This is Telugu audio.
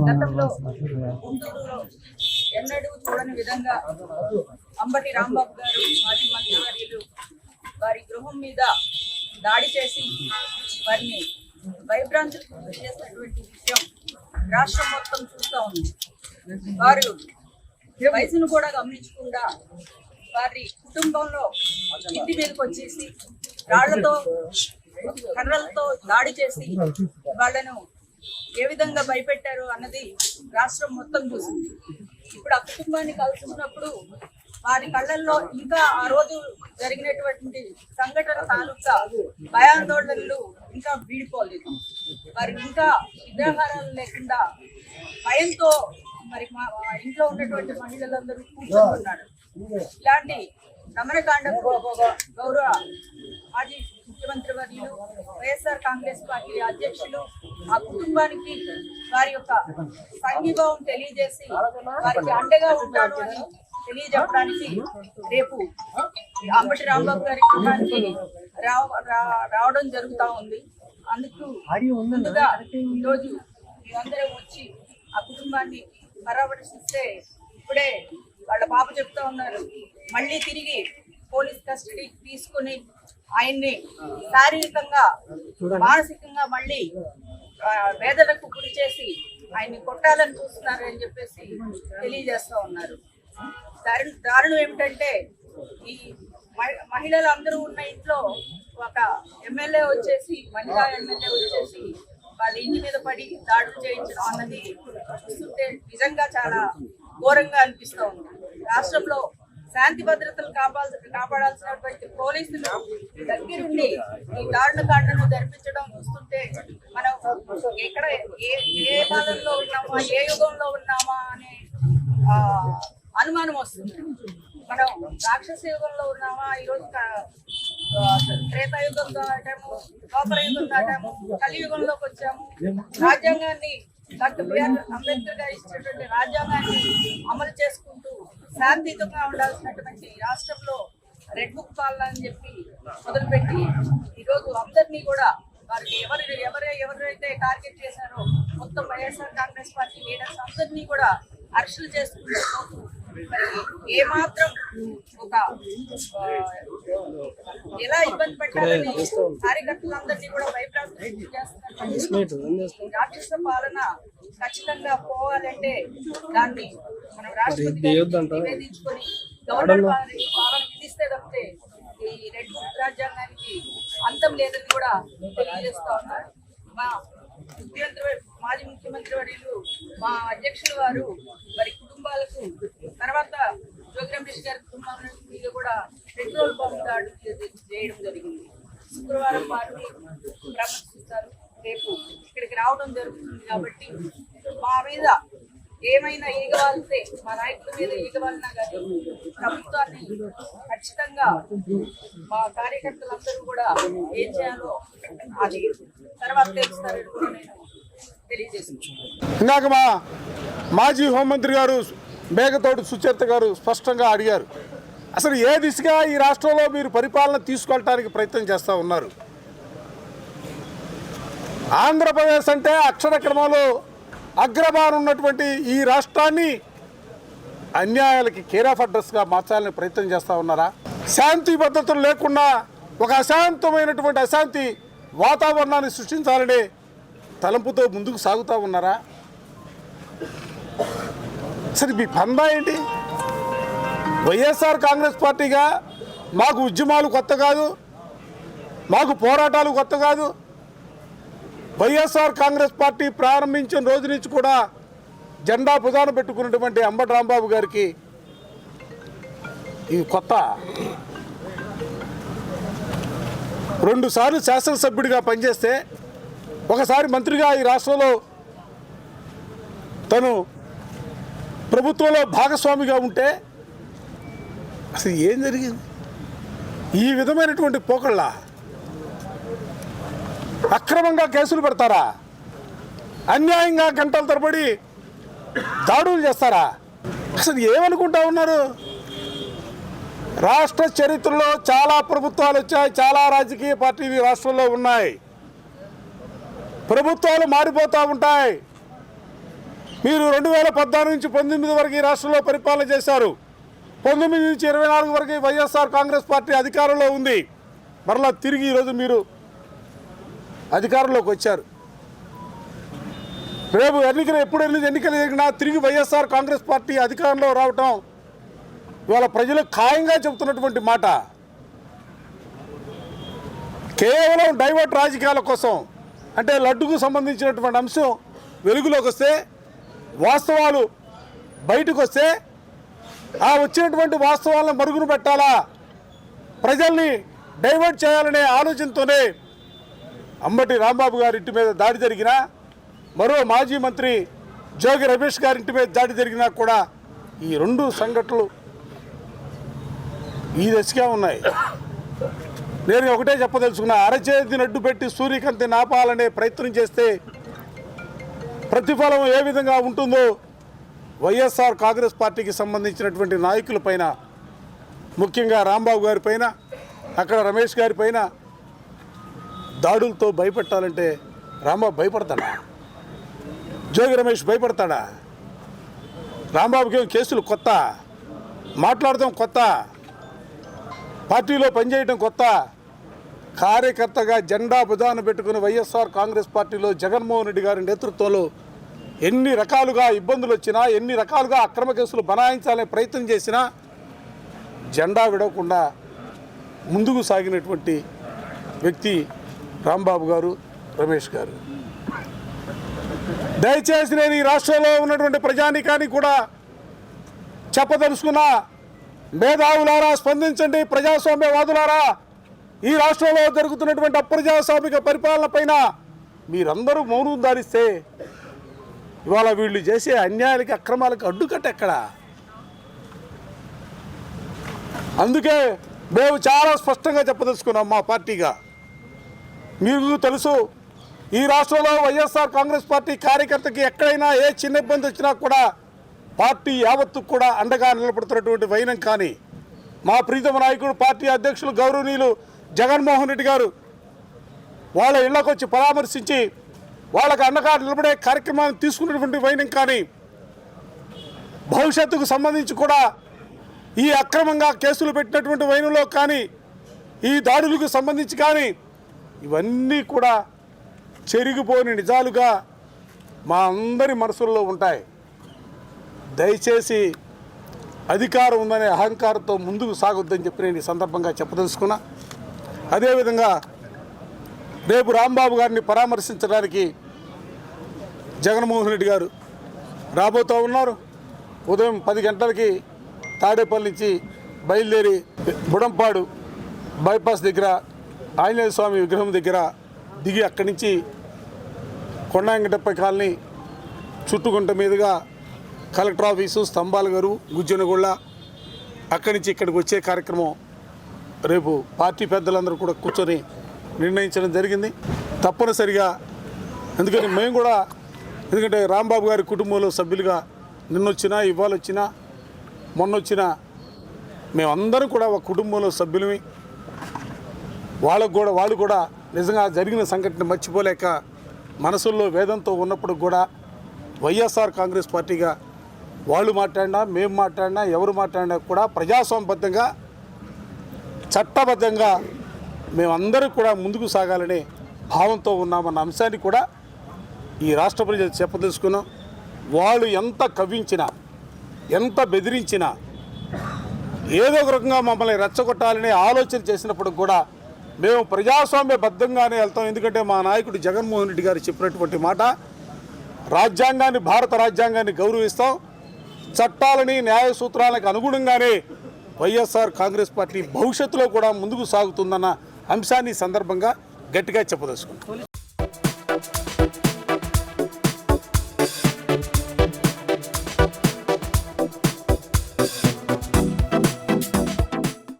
గతంలో ఎన్నడూ చూడని విధంగా అంబటి రాంబాబు గారు మాజీ మంత్రివర్యులు వారి గృహం మీద దాడి చేసి వారిని భయభ్రాంతులకు గురి చేసినటువంటి విషయం రాష్ట్రం మొత్తం చూస్తూ ఉంది. వారు వయసును కూడా గమనించకుండా వారి కుటుంబంలో ఇంటి మీదకి వచ్చేసి రాళ్ళతో కర్రలతో దాడి చేసి వాళ్ళను ఏ విధంగా భయపెట్టారు అన్నది రాష్ట్రం మొత్తం చూసింది. ఇప్పుడు ఆ కుటుంబాన్ని కలుసుకున్నప్పుడు వారి కళ్ళల్లో ఇంకా ఆ రోజు జరిగినటువంటి సంఘటన తాలూకా భయాందోళనలు ఇంకా వీడిపోలేదు. వారు ఇంకా విగ్రహారాలు లేకుండా భయంతో మరి మా ఇంట్లో ఉన్నటువంటి మహిళలందరూ కూర్చుంటున్నారు ఇలాంటి రమణకాండ గౌరవ మాజీ ముఖ్యమంత్రి వర్యులు వైఎస్ఆర్ కాంగ్రెస్ పార్టీ అధ్యక్షులు ఆ కుటుంబానికి వారి యొక్క సంఘీభావం తెలియజేసి వారికి అండగా ఉంటాను అని తెలియజెప్పడానికి రేపు అంబటి రాంబాబు గారి కుటుంబానికి రావ రా- రావడం జరుగుతా ఉంది. అందుకు ముందుగా ఈరోజు మీరందరూ వచ్చి ఆ కుటుంబాన్ని పరామర్శిస్తే ఇప్పుడే వాళ్ళ పాప చెప్తా ఉన్నారు. మళ్ళీ తిరిగి పోలీస్ కస్టడీ తీసుకుని ఆయన్ని శారీరకంగా మానసికంగా మళ్ళీ ఆ, వేదనకు గురి చేసి ఆయన్ని కొట్టాలని చూస్తున్నారని చెప్పేసి తెలియజేస్తూ ఉన్నారు. దారుణ దారుణం ఏమిటంటే ఈ మహి- మహిళలు అందరూ ఉన్న ఇంట్లో ఒక ఎమ్మెల్యే వచ్చేసి మహిళా ఎమ్మెల్యే వచ్చేసి వాళ్ళ ఇంటి మీద పడి దాడులు చేయించడం అన్నది చూస్తుంటే నిజంగా చాలా ఘోరంగా అనిపిస్తూ ఉంది. రాష్ట్రంలో శాంతి భద్రతలు కాపాల్సి కాపాడాల్సినటువంటి పోలీసులు దగ్గరుండి ఈ దాడుల కాటను జరిపించడం చూస్తుంటే మనం ఎక్కడ ఏ ఏ బాధల్లో ఉన్నామా ఏ యుగంలో ఉన్నామా అనే అనుమానం వస్తుంది. మనం రాక్షస యుగంలో ఉన్నామా ఈరోజు త్రేతాయుగం దాటాము ద్వాపర యుగం దాటాము కలియుగంలోకి వచ్చాము. రాజ్యాంగాన్ని డాక్టర్ బిఆర్ అంబేద్కర్ గారు ఇచ్చినటువంటి రాజ్యాంగాన్ని అమలు చేసుకుంటూ శాంతియుతంగా ఉండాల్సినటువంటి రాష్ట్రంలో రెడ్ బుక్ పాలన అని చెప్పి మొదలుపెట్టి ఈరోజు అందరినీ కూడా వారికి ఎవరు ఎవరు ఎవరైతే టార్గెట్ చేశారో మొత్తం వైఎస్ఆర్ కాంగ్రెస్ పార్టీ లీడర్స్ అందరినీ కూడా అరెస్టులు చేసుకుంటూ ఏమాత్రం ఒక ఎలా ఇబ్బంది పెట్టాలని కార్యకర్తలందరినీ కూడా భయప్రాంతం రాక్షస పాలన ఖచ్చితంగా పోవాలంటే దాన్ని మనం రాష్ట్రపతి నివేదించుకొని గవర్నర్ వారి పాలన విధిస్తే తప్పితే ఈ రెడ్ రాజ్యాంగానికి అంతం లేదని కూడా తెలియజేస్తా ఉన్నారు. మా ముఖ్యమంత్రి మాజీ ముఖ్యమంత్రి వర్యులు మా అధ్యక్షులు వారు మరి కుటుంబాలకు తర్వాత జోగి రమేష్ గారి కుటుంబం మీద కూడా పెట్రోల్ పంప్ దాడు చేయడం జరిగింది. శుక్రవారం వారిని ప్రవర్తిస్తారు రేపు ఇక్కడికి రావడం జరుగుతుంది కాబట్టి మా మీద ఏమైనా ఈగవాల్సే మా నాయకుల మీద ఈగవాలినా కానీ ప్రభుత్వాన్ని ఖచ్చితంగా మా కార్యకర్తలందరూ కూడా ఏం చేయాలో అది తర్వాత తెలుస్తారని కూడా నేను తెలియజేస్తున్నాను. ఇందాక మా మాజీ హోంమంత్రి గారు మేఘతోటి సుచరిత గారు స్పష్టంగా అడిగారు అసలు ఏ దిశగా ఈ రాష్ట్రంలో మీరు పరిపాలన తీసుకెళ్ళటానికి ప్రయత్నం చేస్తూ ఉన్నారు? ఆంధ్రప్రదేశ్ అంటే అక్షర క్రమంలో అగ్రభారం ఉన్నటువంటి ఈ రాష్ట్రాన్ని అన్యాయాలకి కేర్ ఆఫ్ అడ్రస్గా మార్చాలని ప్రయత్నం చేస్తూ ఉన్నారా? శాంతి భద్రతలు లేకుండా ఒక అశాంతమైనటువంటి అశాంతి వాతావరణాన్ని సృష్టించాలనే తలంపుతో ముందుకు సాగుతూ ఉన్నారా? అసలు మీ పందా ఏంటి? వైఎస్ఆర్ కాంగ్రెస్ పార్టీగా మాకు ఉద్యమాలు కొత్త కాదు మాకు పోరాటాలు కొత్త కాదు. వైఎస్ఆర్ కాంగ్రెస్ పార్టీ ప్రారంభించిన రోజు నుంచి కూడా జెండా ప్రధాన పెట్టుకున్నటువంటి అంబటి రాంబాబు గారికి ఇది కొత్త రెండుసార్లు శాసనసభ్యుడిగా పనిచేస్తే ఒకసారి మంత్రిగా ఈ రాష్ట్రంలో తను ప్రభుత్వంలో భాగస్వామిగా ఉంటే అసలు ఏం జరిగింది? ఈ విధమైనటువంటి పోకళ్ళ అక్రమంగా కేసులు పెడతారా? అన్యాయంగా గంటల తరబడి దాడులు చేస్తారా? అసలు ఏమనుకుంటా ఉన్నారు? రాష్ట్ర చరిత్రలో చాలా ప్రభుత్వాలు వచ్చాయి చాలా రాజకీయ పార్టీలు రాష్ట్రంలో ఉన్నాయి. ప్రభుత్వాలు మారిపోతూ ఉంటాయి. మీరు రెండు వేల పద్నాలుగు నుంచి పంతొమ్మిది వరకు ఈ రాష్ట్రంలో పరిపాలన చేశారు. పంతొమ్మిది నుంచి ఇరవై నాలుగు వరకు వైఎస్ఆర్ కాంగ్రెస్ పార్టీ అధికారంలో ఉంది. మరలా తిరిగి ఈరోజు మీరు అధికారంలోకి వచ్చారు. రేపు ఎన్నికలు ఎప్పుడు ఎన్ని ఎన్నికలు జరిగినా తిరిగి వైఎస్ఆర్ కాంగ్రెస్ పార్టీ అధికారంలో రావటం ఇవాళ ప్రజలు ఖాయంగా చెబుతున్నటువంటి మాట. కేవలం డైవర్ట్ రాజకీయాల కోసం అంటే లడ్డుకు సంబంధించినటువంటి అంశం వెలుగులోకి వస్తే వాస్తవాలు బయటకు వస్తే ఆ వచ్చినటువంటి వాస్తవాలను మరుగున పెట్టాలా? ప్రజల్ని డైవర్ట్ చేయాలనే ఆలోచనతోనే అంబటి రాంబాబు గారి ఇంటి మీద దాడి జరిగినా మరో మాజీ మంత్రి జోగి రమేష్ గారి ఇంటి మీద దాడి జరిగినా కూడా ఈ రెండు సంఘటనలు ఈ దశగా ఉన్నాయి. నేను ఒకటే చెప్పదలుచుకున్నా అరచేతిని అడ్డు పెట్టి సూర్యకాంతి నాపాలనే ప్రయత్నం చేస్తే ప్రతిఫలం ఏ విధంగా ఉంటుందో వైఎస్ఆర్ కాంగ్రెస్ పార్టీకి సంబంధించినటువంటి నాయకుల పైన ముఖ్యంగా రాంబాబు గారి పైన అక్కడ రమేష్ గారి పైన దాడులతో భయపెట్టాలంటే రాంబాబు భయపడతాడా? జోగి రమేష్ భయపడతాడా? రాంబాబుకి కేసులు కొత్త? మాట్లాడటం కొత్త? పార్టీలో పనిచేయడం కొత్త? కార్యకర్తగా జెండా బుధాన పెట్టుకుని వైఎస్ఆర్ కాంగ్రెస్ పార్టీలో జగన్మోహన్ రెడ్డి గారి నేతృత్వంలో ఎన్ని రకాలుగా ఇబ్బందులు వచ్చినా ఎన్ని రకాలుగా అక్రమ కేసులు బనాయించాలనే ప్రయత్నం చేసినా జెండా విడవకుండా ముందుకు సాగినటువంటి వ్యక్తి రాంబాబు గారు రమేష్ గారు. దయచేసి నేను ఈ రాష్ట్రంలో ఉన్నటువంటి ప్రజానికానికి కూడా చెప్పదలుచుకున్నా. మేధావులారా స్పందించండి ప్రజాస్వామ్యవాదులారా. ఈ రాష్ట్రంలో జరుగుతున్నటువంటి అప్రజాస్వామిక పరిపాలన పైన మీరందరూ మౌనం ధారిస్తే ఇవాళ వీళ్ళు చేసే అన్యాయాలకి అక్రమాలకి అడ్డుకట్ట ఎక్కడ? అందుకే మేము చాలా స్పష్టంగా చెప్పదలుచుకున్నాం మా పార్టీగా. మీకు తెలుసు ఈ రాష్ట్రంలో వైఎస్ఆర్ కాంగ్రెస్ పార్టీ కార్యకర్తకి ఎక్కడైనా ఏ చిన్న ఇబ్బంది వచ్చినా కూడా పార్టీ యావత్తు కూడా అండగా నిలబడుతున్నటువంటి వైనం కానీ మా ప్రీతమ నాయకుడు పార్టీ అధ్యక్షులు గౌరవనీయులు జగన్మోహన్ రెడ్డి గారు వాళ్ళ ఇళ్ళకు వచ్చి పరామర్శించి వాళ్ళకు అండగా నిలబడే కార్యక్రమాన్ని తీసుకున్నటువంటి వైనం కానీ భవిష్యత్తుకు సంబంధించి కూడా ఈ అక్రమంగా కేసులు పెట్టినటువంటి వైనంలో కానీ ఈ దాడులకు సంబంధించి కానీ ఇవన్నీ కూడా చెరిగిపోని నిజాలుగా మా అందరి మనసుల్లో ఉంటాయి. దయచేసి అధికారం ఉందనే అహంకారంతో ముందుకు సాగొద్దని చెప్పి నేను ఈ సందర్భంగా చెప్పదలుచుకున్నా. అదేవిధంగా రేపు రాంబాబు గారిని పరామర్శించడానికి జగన్మోహన్ రెడ్డి గారు రాబోతూ ఉన్నారు. ఉదయం పది గంటలకి తాడేపల్లి నుంచి బయలుదేరి బుడంపాడు బైపాస్ దగ్గర ఆంజనేయ స్వామి విగ్రహం దగ్గర దిగి అక్కడి నుంచి కొండాంగటప్ప కాలనీ చుట్టుకుంట మీదుగా కలెక్టర్ ఆఫీసు స్తంభాల గారు గుజ్జనగొళ్ళ అక్కడి నుంచి ఇక్కడికి వచ్చే కార్యక్రమం రేపు పార్టీ పెద్దలందరూ కూడా కూర్చొని నిర్ణయించడం జరిగింది. తప్పనిసరిగా ఎందుకని మేము కూడా ఎందుకంటే రాంబాబు గారి కుటుంబంలో సభ్యులుగా నిన్నొచ్చినా ఇవాళ మొన్నొచ్చినా మొన్న మేమందరం కూడా ఒక కుటుంబంలో సభ్యులమి. వాళ్ళకు కూడా వాళ్ళు కూడా నిజంగా జరిగిన సంఘటన మర్చిపోలేక మనసుల్లో వేదంతో ఉన్నప్పుడు కూడా వైఎస్ఆర్ కాంగ్రెస్ పార్టీగా వాళ్ళు మాట్లాడినా మేము మాట్లాడినా ఎవరు మాట్లాడినా కూడా ప్రజాస్వామ్యబద్ధంగా చట్టబద్ధంగా మేమందరూ కూడా ముందుకు సాగాలనే భావంతో ఉన్నామన్న అంశాన్ని కూడా ఈ రాష్ట్ర ప్రజలు చెప్పదలుచుకున్నాం. వాళ్ళు ఎంత కవ్వించినా ఎంత బెదిరించినా ఏదో ఒక రకంగా మమ్మల్ని రెచ్చగొట్టాలనే ఆలోచన చేసినప్పుడు కూడా మేము ప్రజాస్వామ్యబద్ధంగానే వెళ్తాం. ఎందుకంటే మా నాయకుడు జగన్మోహన్ రెడ్డి గారు చెప్పినటువంటి మాట రాజ్యాంగాన్ని భారత రాజ్యాంగాన్ని గౌరవిస్తాం. చట్టాలని న్యాయ సూత్రాలకు అనుగుణంగానే వైఎస్ఆర్ కాంగ్రెస్ పార్టీ భవిష్యత్తులో కూడా ముందుకు సాగుతుందన్న అంశాన్ని సందర్భంగా గట్టిగా చెప్పదలుచుకుంటాం